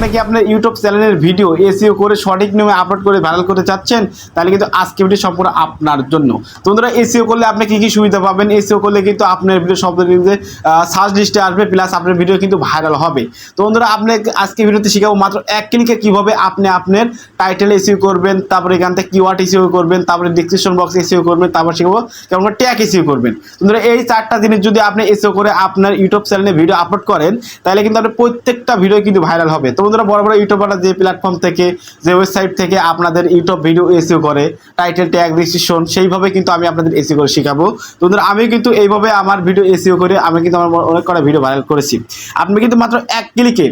আপনি কি আপনার ইউটিউব চ্যানেলের ভিডিও এসিও করে সঠিক নিয়মে আপলোড করে ভাইরাল করতে চাচ্ছেন, তাহলে কিন্তু আজকে ভিডিও সম্পূর্ণ আপনার জন্য। তো বন্ধুরা এসিও করলে আপনি কি কি সুবিধা পাবেন? এসিও করলে কিন্তু আপনার ভিডিও যে সার্চ লিস্টে আসবে প্লাস আপনার ভিডিও কিন্তু ভাইরাল হবে। তো বন্ধুরা আপনি আজকে ভিডিওতে শিখাবো মাত্র এক ক্লিকে কীভাবে আপনি আপনার টাইটেল এসিও করবেন, তারপরে এখান থেকে কিওয়ার্ড এসিও করবেন, তারপরে ডিসক্রিপশন বক্স এসিও করবেন, তারপর শিখাবো কেমন করে ট্যাগ এসিও করবেন। বন্ধুরা, এই চারটা জিনিস যদি আপনি এসিও করে আপনার ইউটিউব চ্যানেলে ভিডিও আপলোড করেন, তাহলে কিন্তু আপনার প্রত্যেকটা ভিডিও কিন্তু ভাইরাল হবে। তো বন্ধুরা, বড় বড় ইউটিউবাররা যে প্ল্যাটফর্ম থেকে, যে ওয়েবসাইট থেকে আপনাদের ইউটিউব ভিডিও এসিও করে টাইটেল ট্যাগ রেজিস্ট্রেশন সেইভাবে কিন্তু আমি আপনাদের এসিও করে শেখাবো। বন্ধুরা আমি কিন্তু এইভাবে আমার ভিডিও এসিও করে, আমি কিন্তু আমার অনেক কটা ভিডিও ভাইরাল করেছি। আপনি কিন্তু মাত্র এক ক্লিকে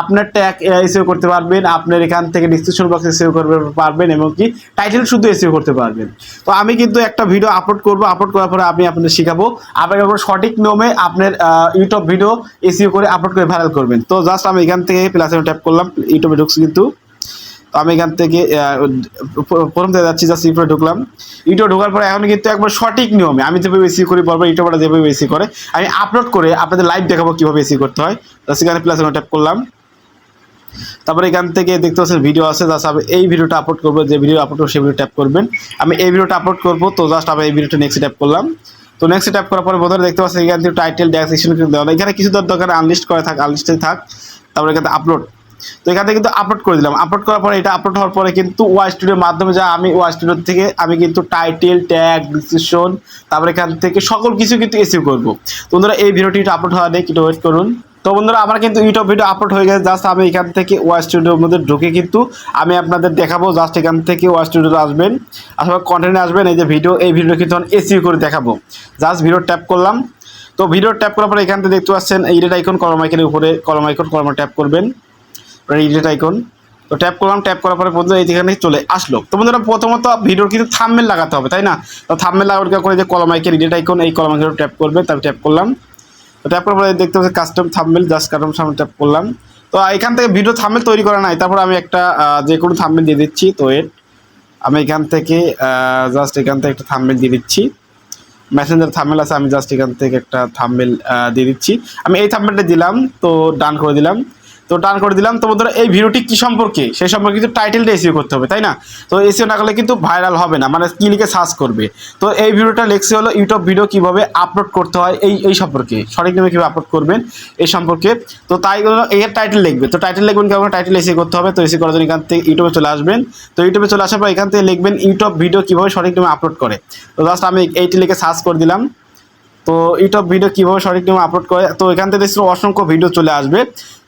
আপনার ট্যাগ এসিও করতে পারবেন, আপনার এখান থেকে ডিসক্রিপশন বক্স এসিও করতে পারবেন এবং কি টাইটেল শুধু এসিও করতে পারবেন। তো আমি কিন্তু একটা ভিডিও আপলোড করব আপলোড করার পরে আমি আপনাদের শেখাবো। আপনার সঠিক নিয়মে আপনার ইউটিউব ভিডিও এসিও করে আপলোড করে ভাইরাল করবেন। তো জাস্ট আমি এখান থেকে প্লাস ট্যাপ করলাম ইউটিউবে ঢুকছি কিন্তু। তো আমি এখান থেকে প্রথম থেকে যাচ্ছি জাস্ট ইউটিউবে ঢুকলাম। ইউটিউবে ঢোকার পরে এখন কিন্তু একবার সঠিক নিয়মে, আমি যেভাবে এসি করি, বলব ইউটিউবটা যেভাবে এসি করে, আমি আপলোড করে আপনাদের লাইভ দেখাবো কীভাবে এসি করতে হয়। জাস্ট এখানে প্লাস ট্যাপ করলাম। তারপরে এখান থেকে দেখতে পাচ্ছেন ভিডিও আছে জাস্ট আমি এই ভিডিওটা আপলোড করব, যে ভিডিও আপলোড করব, সেই ভিডিও ট্যাপ করবেন। আমি এই ভিডিওটা আপলোড করব, তো জাস্ট আমি এই ভিডিওটা নেক্সট ট্যাপ করলাম। তো নেক্সট ট্যাপ করার পরে বোধহয় দেখতে পাচ্ছেন এখান থেকে টাইটেল ডেসক্রিপশন কিন্তু দেওয়া। এখানে কিছু দর দরকার আনলিস্ট করে থাক আনলিস্টে থাক। তারপরে এখানে আপলোড তো এখান থেকে কিন্তু আপলোড করে দিলাম। আপলোড করার পরে এটা আপলোড হওয়ার পরে কিন্তু ওয়াই স্টুডিওর মাধ্যমে যা আমি ওয়াই স্টুডিও থেকে আমি কিন্তু টাইটেল ট্যাগ ডিসক্রিপশন তারপরে এখান থেকে সকল কিছু কিন্তু এসিভ করব। তো বন্ধুরা এই ভিডিওটি আপলোড হওয়া নেই, একটু ওয়েট করুন। তো বন্ধুরা, আমার কিন্তু ইউটিউব ভিডিও আপলোড হয়ে গেছে। জাস্ট আমি এখান থেকে ওয়াই স্টুডিওর মধ্যে ঢুকে কিন্তু আমি আপনাদের দেখাবো। জাস্ট এখান থেকে ওয়াই স্টুডিওতে আসবেন আসলে কন্টেন্টে আসবেন, এই যে ভিডিও এই ভিডিও কিন্তু এসিও করে দেখাবো। জাস্ট ভিডিও ট্যাপ করলাম। তো ভিডিও ট্যাপ করার পরে এখান থেকে দেখতে পাচ্ছেন, এই এইডেট আইকন কলম আইকনের উপরে কলম আইকন কলম ট্যাপ করবেন। এইডেট আইকন তো ট্যাপ করলাম ট্যাপ করার পরে বন্ধু এইখানে চলে আসলো। তো বন্ধুরা, প্রথমত ভিডিওর কিন্তু থাম্বনেল লাগাতে হবে, তাই না? তো থাম্বনেল লাগানোর করে যে কলম আইকন এডিট আইকন এই কলম আইকন ট্যাপ করবে, তারপর ট্যাপ করলাম। ট্যাপ করার পরে দেখতে পাচ্ছি কাস্টম থাম্বনেল জাস্ট কাস্টম সামনে ট্যাপ করলাম। তো এখান থেকে ভিডিও থাম্বনেল তৈরি করা নাই। তারপর আমি একটা যে কোনো থাম্বনেল দিয়ে দিচ্ছি, তো এর। আমি এখান থেকে জাস্ট এখান থেকে একটা থাম্বনেল দিয়ে দিচ্ছি। মেসেঞ্জার থাম্বনেল আছে, আমি জাস্ট এখান থেকে একটা থাম্বনেল দিয়ে দিচ্ছি। আমি এই থাম্বনেলটা দিলাম, তো ডান করে দিলাম। তো ডান করে দিলাম। তো বন্ধুরা, এই ভিডিওটি কি সম্পর্কে? সেই সম্পর্কে কিন্তু টাইটেলটা এসিও করতে হবে, তাই না? তো এসিও না করলে কিন্তু ভাইরাল হবে না মানে কি লিখে সার্চ করবে? তো এই ভিডিওটা লেখছে হলো ইউটিউব ভিডিও কীভাবে আপলোড করতে হয়, এই এই সম্পর্কে। সঠিক নিয়মে কীভাবে আপলোড করবেন, এই সম্পর্কে। তো তাই এর টাইটেল লিখবে, তো টাইটেল লিখবেন কেমন টাইটেল এসি করতে হবে, তো এসি করার জন্য এখান থেকে ইউটিউবে চলে আসবেন। তো ইউটিউবে চলে আসার পর এখান থেকে লিখবেন ইউটিউব ভিডিও কীভাবে সঠিক নিয়মে আপলোড করে। তো জাস্ট আমি এইটি লিখে সার্চ করে দিলাম। তো ইউটিউব ভিডিও কীভাবে সঠিক নিয়মে আপলোড করে, তো এখান থেকে দেখছি অসংখ্য ভিডিও চলে আসবে।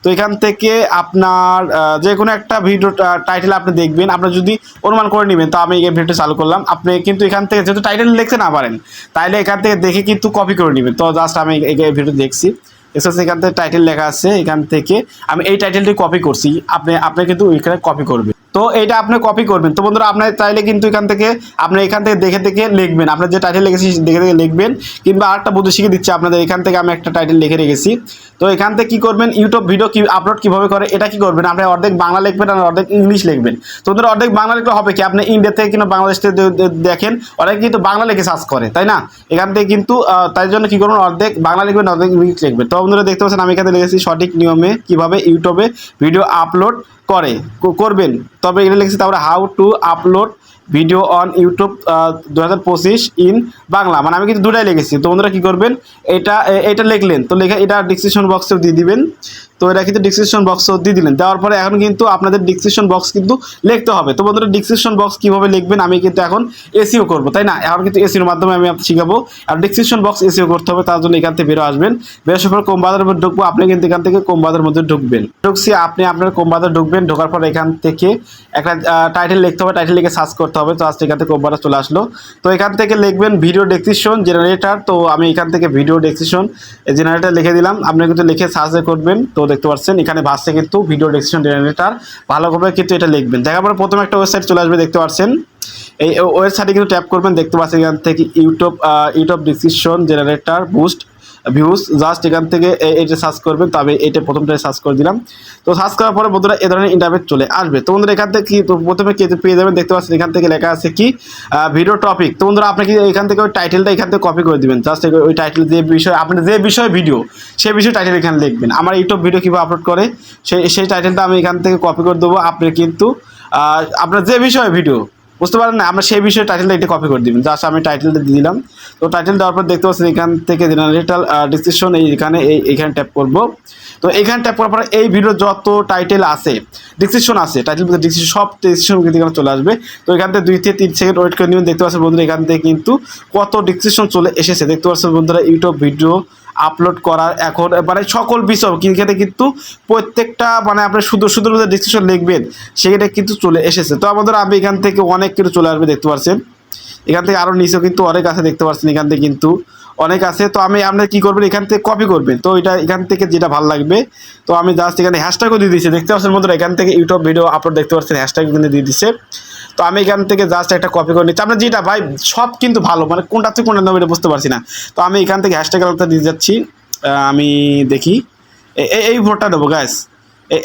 তো এখান থেকে আপনার যে কোনো একটা ভিডিও টাইটেল আপনি দেখবেন আপনার যদি অনুমান করে নেবেন, তো আমি এই ভিডিওটা চালু করলাম। আপনি কিন্তু এখান থেকে যেহেতু টাইটেল লিখতে না পারেন, তাইলে এখান থেকে দেখে কিন্তু কপি করে নেবেন। তো জাস্ট আমি এই ভিডিও দেখছি। এসেছে এখান থেকে টাইটেল লেখা আছে, এখান থেকে আমি এই টাইটেলটি কপি করছি। আপনি আপনি কিন্তু এখানে কপি করবেন। তো এটা আপনি কপি করবেন। তো বন্ধুরা, আপনার চাইলে কিন্তু এখান থেকে, আপনি এখান থেকে দেখে দেখে লিখবেন। আপনার যে টাইটেল লিখেছি দেখে দেখে লিখবেন। কিংবা আরেকটা বুদ্ধি শিখে দিচ্ছি আপনাদের, এখান থেকে আমি একটা টাইটেল লিখে রেখেছি। তো এখান থেকে কি করবেন ইউটিউব ভিডিও কি আপলোড কীভাবে করে, এটা কি করবেন? আপনি অর্ধেক বাংলা লিখবেন আর অর্ধেক ইংলিশ লিখবেন। তো বন্ধুরা, অর্ধেক বাংলা লিখলে হবে কি? আপনি ইন্ডিয়া থেকে কিংবা বাংলাদেশ থেকে দেখেন, অনেকে কিন্তু বাংলা লিখে সার্চ করে, তাই না? এখান থেকে কিন্তু তাই জন্য কি করবেন, অর্ধেক বাংলা লিখবেন অর্ধেক ইংলিশ লিখবেন। তো বন্ধুরা, দেখতে পাচ্ছেন, আমি এখানে লিখেছি সঠিক নিয়মে কীভাবে ইউটিউবে ভিডিও আপলোড করে করবেন। তবে এখানে লিখেছি তারপরে how to upload video on YouTube দু হাজার পঁচিশ ইন বাংলা। মানে আমি কিন্তু দুটাই লিখেছি। তো বন্ধুরা কী করবেন? এটা এটা লিখলেন। তো লেখা এটা ডিসক্রিপশন বক্সেও দিয়ে দিবেন। তো এটা কিন্তু ডিসক্রিপশন বক্সও দিয়ে দিলেন। দেওয়ার পরে এখন কিন্তু আপনাদের ডিসক্রিপশন বক্স কিন্তু লিখতে হবে। তো বন্ধুরা ডিসক্রিপশন বক্স কীভাবে লিখবেন? আমি কিন্তু এখন এসিও করব, তাই না? এখন কিন্তু এসির মাধ্যমে আমি আপনাকে শিখাবো। আর ডিসক্রিপশন বক্স এসিও করতে হবে, তার জন্য এখান থেকে বেরো, আসবেন। বেরোর পর কোম বাজারের মধ্যে ঢুকবো, আপনি কিন্তু এখান থেকে কোম বাজারের মধ্যে ঢুকবেন। ঢুকছি, আপনি আপনার কোম বাজার ঢুকবেন, ঢোকার পর এখান থেকে একটা টাইটেল লিখতে হবে টাইটেল লিখে সার্চ করতে হবে। তো আজকে এখান থেকে কোম বাজার চলে আসলো। তো এখান থেকে লিখবেন ভিডিও ডেসক্রিপশন জেনারেটার তো আমি এখান থেকে ভিডিও ডেসক্রিপশন জেনারেটার লিখে দিলাম। আপনি কিন্তু লিখে সার্চ করবেন। তো দেখতে পাচ্ছেন। এখানে ভাসছে কিন্তু ভিডিও ডিসক্রিপশন জেনারেটার ভালোভাবে কিন্তু এটা লিখবেন। দেখার পরে প্রথমে একটা ওয়েবসাইট চলে আসবে, দেখতে পাচ্ছেন। এই ওয়েবসাইটে কিন্তু ট্যাপ করবেন, দেখতে পাচ্ছেন এখান থেকে YouTube YouTube description generator boost views just এখান থেকে এটা সার্চ করবেন তবে এটা প্রথমটাই সার্চ করে দিলাম। তো সার্চ করার পরে বন্ধুরা এ ধরনের ইন্টারভেট চলে আসবে। তো বন্ধুরা এখান থেকে কি তো প্রথমে কি পেয়ে যাবেন? দেখতে পাচ্ছেন এখান থেকে লেখা আছে কি ভিডিও টপিক তো বন্ধুরা আপনি কি এখান থেকে ওই টাইটেলটা এখান থেকে কপি করে দিবেন। জাস্ট ওই টাইটেল যে বিষয় আপনি যে বিষয় ভিডিও সেই বিষয়ে টাইটেল এখানে লিখবেন। আমার ইউটিউব ভিডিও কীভাবে আপলোড করে, সেই সেই টাইটেলটা আমি এখান থেকে কপি করে দেবো। আপনি কিন্তু আপনার যে বিষয়ে ভিডিও বুঝতে পারেন না, আমরা সেই বিষয়ে টাইটেলটা একটু কপি করে দিবেন। জাস্ট আমি টাইটেলটা দিলাম। তো টাইটেল দেওয়ার পর দেখতে পাচ্ছেন এখান থেকে জেনারেটাল ডিসক্রিপশন এই এখানে এই এখানে ট্যাপ করব। তো এখানে ট্যাপ করার পরে এই ভিডিও যত টাইটেল আছে ডিসক্রিপশন আছে টাইটেল ডিসক্রিপশন সব ডিসক্রিপশন কিন্তু এখানে চলে আসবে। তো এখান থেকে দুই থেকে তিন সেকেন্ড ওয়েট করে নেবেন। দেখতে পাচ্ছেন বন্ধুরা, এখান থেকে কিন্তু কত ডিসক্রিপশন চলে এসেছে। দেখতে পাচ্ছেন বন্ধুরা ইউটিউব ভিডিও আপলোড করার এখন মানে সকল বিষয় ক্রিকেটে কিন্তু প্রত্যেকটা মানে আপনি শুধু শুধু ডিসক্রিপশন লিখবেন সেখানে কিন্তু চলে এসেছে। তো আমাদের আমি এখান থেকে অনেক কিছু চলে আসবে, দেখতে পাচ্ছেন এখান থেকে আরও নিচেও কিন্তু অনেক আছে, দেখতে পাচ্ছেন এখান থেকে কিন্তু। অনেক আছে। তো আমি আপনার কি করবেন, এখান থেকে কপি করবেন। তো এটা এখান থেকে যেটা ভালো লাগবে, তো আমি জাস্ট এখানে হ্যাশট্যাগও দিয়ে দিচ্ছি দেখতে পাচ্ছেন বন্ধুরা, এখান থেকে ইউটিউব ভিডিও আপলোড দেখতে পাচ্ছেন হ্যাশট্যাগ কিন্তু দিয়ে দিচ্ছে তো আমি এখান থেকে জাস্ট একটা কপি করে নিচ্ছি। আপনার যেটা ভাই, সব কিন্তু ভালো মানে কোনটা থেকে কোনটা নেব এটা বুঝতে পারছি না। তো আমি এখান থেকে হ্যাশট্যাগ দিয়ে যাচ্ছি। আমি দেখি। এই ভোটটা দেবো গ্যাস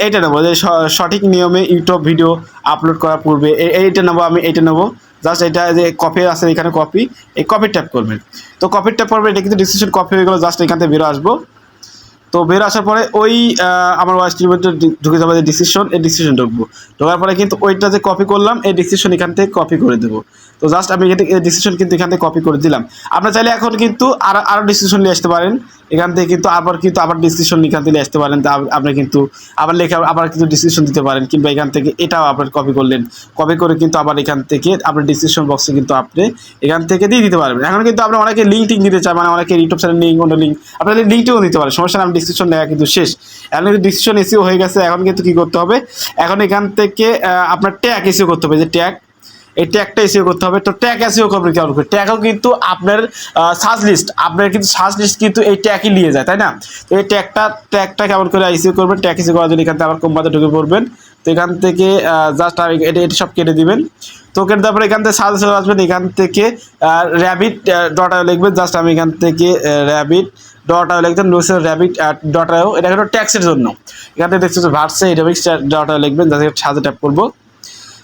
এইটা নেব, যে সঠিক নিয়মে ইউটিউব ভিডিও আপলোড করার পূর্বে। এইটা নেব, আমি এইটা নেব। জাস্ট এটা যে কপি আছে এখানে কপি এই কপি ট্যাপ করবেন। তো কপি ট্যাপ করবেন, এটা কিন্তু ডিসিশন কপি হয়ে গেলো জাস্ট এখান থেকে বেরো আসব। তো বের আসার পরে ওই আমার ওয়াইস মধ্যে ঢুকে যাবে যে ডিসিশন এই ডিসিশন ঢুকবো। ঢোকার পরে কিন্তু ওইটা যে কপি করলাম, এই ডিসিশন এখান থেকে কপি করে দেবো। তো জাস্ট আমি এখান ডিসিশন কিন্তু এখান থেকে কপি করে দিলাম। আপনার চাইলে এখন কিন্তু আর আরও ডিসিশন নিয়ে আসতে পারেন। এখান থেকে কিন্তু আবার কিন্তু আবার ডিসিশন এখান থেকে আসতে পারেন। তা আপনি কিন্তু আবার লেখা, আবার কিন্তু ডিসিশন দিতে পারেন, কিংবা এখান থেকে এটাও আপনার কপি করলেন। কপি করে কিন্তু আবার এখান থেকে আপনার ডিসিশন বক্সে কিন্তু আপনি এখান থেকে দিয়ে দিতে পারবেন। এখন কিন্তু আপনি অনেকে লিঙ্ক টিঙ্ক দিতে চান মানে অনেকে ইউটিউব চ্যানেল লিঙ্ক অন্য লিঙ্ক আপনার লিঙ্কটিও দিতে পারেন, সমস্যা না ডিসিশন নেওয়া কিন্তু শেষ। এখন কিন্তু ডিসিশন এসিও হয়ে গেছে, এখন কিন্তু কী করতে হবে? এখন এখান থেকে আপনার ট্যাগ এসিও করতে হবে, যে ট্যাগ এই ট্যাগটা এসিও করতে হবে। তো ট্যাগ এসিও করবে কেমন করে ট্যাগও কিন্তু আপনার সার্চ লিস্ট আপনার কিন্তু সার্চ লিস্ট কিন্তু এই ট্যাগই নিয়ে যায়, তাই না? তো এই ট্যাগটা ট্যাগটা কেমন করে এসিও করবেন? ট্যাগ এসিও করার জন্য এখান থেকে আবার কোম্পানিতে ঢুকে পড়বেন। তো এখান থেকে জাস্ট এটা এটা সব কেটে দিবেন। তো তারপরে এখান থেকে সাজা চলে আসবেন, এখান থেকে র্যাবিট ডট লিখবেন জাস্ট আমি এখান থেকে র্যাবিট ডট আয়ো লিখবেন নোসের র্যাবিট ডট আয়ো এটা হলো ট্যাক্সের জন্য। এখান থেকে দেখতে ভার্সে এটা আয়ো লিখবেন জাস্ট সাজে ট্যাপ করব।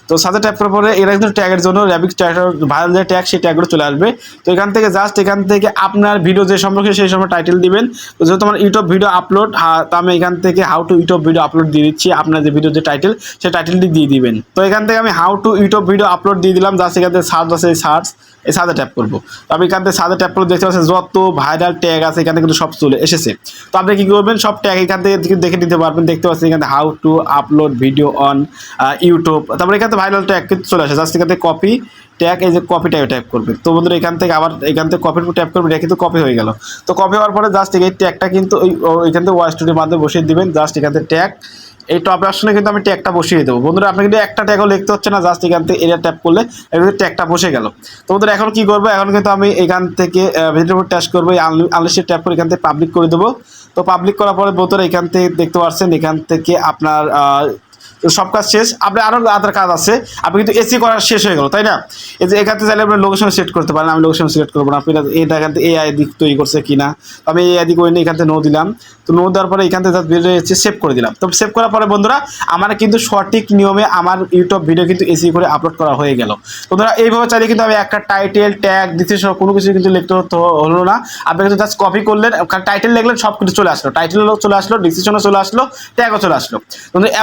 তো সাথে ট্যাপ করার পরে এরা কিন্তু ট্যাগের জন্য র্যাবিক ট্যাগ ভাইরাল যে ট্যাগ সেই ট্যাগগুলো চলে আসবে। তো এখান থেকে জাস্ট এখান থেকে আপনার ভিডিও যে সম্পর্কে, সেই সময় টাইটেল দিবেন। তো যেহেতু আমার ইউটিউব ভিডিও আপলোড তো আমি এখান থেকে how to YouTube video upload দিয়ে দিচ্ছি, আপনার যে ভিডিও যে টাইটেল সেই টাইটেলটি দিয়ে দিবেন। তো এখান থেকে আমি how to YouTube video upload দিয়ে দিলাম জাস্ট এখান থেকে সার্চ আছে সার্চ এই সাদা ট্যাপ করব। তো আমি এখান থেকে সাদা ট্যাপ করে দেখতে পাচ্ছেন যত ভাইরাল ট্যাগ আছে, এখানে কিন্তু সব চলে এসেছে। তো আপনি কী করবেন, সব ট্যাগ এখান থেকে দেখে- নিতে পারবেন। দেখতে পাচ্ছেন এখানে how to upload video on YouTube তারপরে এখান থেকে ভাইরাল ট্যাগ কিন্তু চলে আসে জাস্ট এখান থেকে কপি ট্যাগ এই যে কপি ট্যাগ ট্যাপ করবেন তো বন্ধুরা এখান থেকে আবার এখান থেকে কপির উপর ট্যাপ করবে এটা কিন্তু কপি হয়ে গেল তো কপি হওয়ার পরে জাস্ট এই ট্যাগটা কিন্তু ওই এখান থেকে ওয়াই স্টুডিওর মাধ্যমে বসিয়ে দিবেন জাস্ট এখান থেকে ট্যাগ এই টপ অপশনে কিন্তু আমি ট্যাগটা বসিয়ে দেবো বন্ধুরা আপনি কিন্তু একটা ট্যাগও লিখতে হচ্ছে না জাস্ট এখান থেকে এরিয়া ট্যাপ করলে এখানে ট্যাগটা বসে গেল তো বন্ধুরা এখন কি করব এখন কিন্তু আমি এখান থেকে উপর ট্যাচ করব আনলিস্টেড ট্যাপ করে এখান থেকে পাবলিক করে দেবো তো পাবলিক করার পরে বন্ধুরা এখান থেকে দেখতে পাচ্ছেন এখান থেকে আপনার তো সব কাজ শেষ। আপনি আরও আদার কাজ আছে। আপনি কিন্তু এসি করা শেষ হয়ে গেল, তাই না? এই যে এখান থেকে চাইলে আপনি লোকেশন সেট করতে পারেন, আমি লোকেশন সিলেক্ট করব না। আপনি এটা এখান থেকে এআই দিক তৈরি করছে কিনা। তো আমি এআই দিক নিয়ে এখান থেকে নো দিলাম। তো নো দেওয়ার পরে এখান থেকে বেরিয়ে যাচ্ছে সেভ করে দিলাম। তো সেভ করার পরে বন্ধুরা, আমার কিন্তু সঠিক নিয়মে আমার ইউটিউব ভিডিও কিন্তু এসি করে আপলোড করা হয়ে গেল। বন্ধুরা, এইভাবে চাইলে কিন্তু আমি একটা টাইটেল ট্যাগ দিতে সহ কোনো কিছু কিন্তু লিখতে হলো না। আপনি কিন্তু জাস্ট কপি করলেন টাইটেল লিখলেন সব কিছু চলে আসলো। টাইটেলও চলে আসলো ডিসিশনও চলে আসলো ট্যাগও চলে আসলো।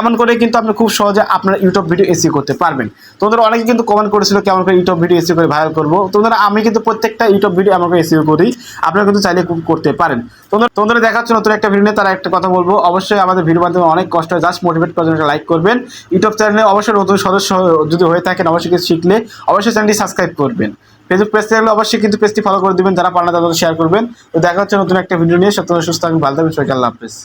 এমন করে কিন্তু আপনি খুব সহজে আপনার ইউটিউব ভিডিও এসি করতে পারবেন। তোমাদের অনেকে কিন্তু কমেন্ট করেছিল কেমন করে ইউটিউব ভিডিও এসি করে ভাইরাল করব। তোমাদের আমি কিন্তু প্রত্যেকটা ইউটিউব ভিডিও আমাকে এসিও করি। আপনারা কিন্তু চাইলে খুব করতে পারেন। তোমাদের তোমাদের দেখাচ্ছে নতুন একটা ভিডিও নিয়ে, তারা একটা কথা বলব। অবশ্যই আমাদের ভিডিও মাধ্যমে অনেক কষ্ট হয়। জাস্ট মোটিভেট করার জন্য লাইক করবেন। ইউটিউব চ্যানেলে অবশ্যই নতুন সদস্য যদি হয়ে থাকেন, অবশ্যই কিছু শিখলে অবশ্যই চ্যানেলটি সাবস্ক্রাইব করবেন। ফেসবুক পেজ থাকলে অবশ্যই কিন্তু পেজটি ফলো করে দিবেন। যারা পারেন তাদের শেয়ার করবেন। তো দেখা হচ্ছে নতুন একটা ভিডিও নিয়ে। সত্যি সুস্থ থাকবেন ভালো থাকবেন সবাইকে আল্লাহ হাফেজ।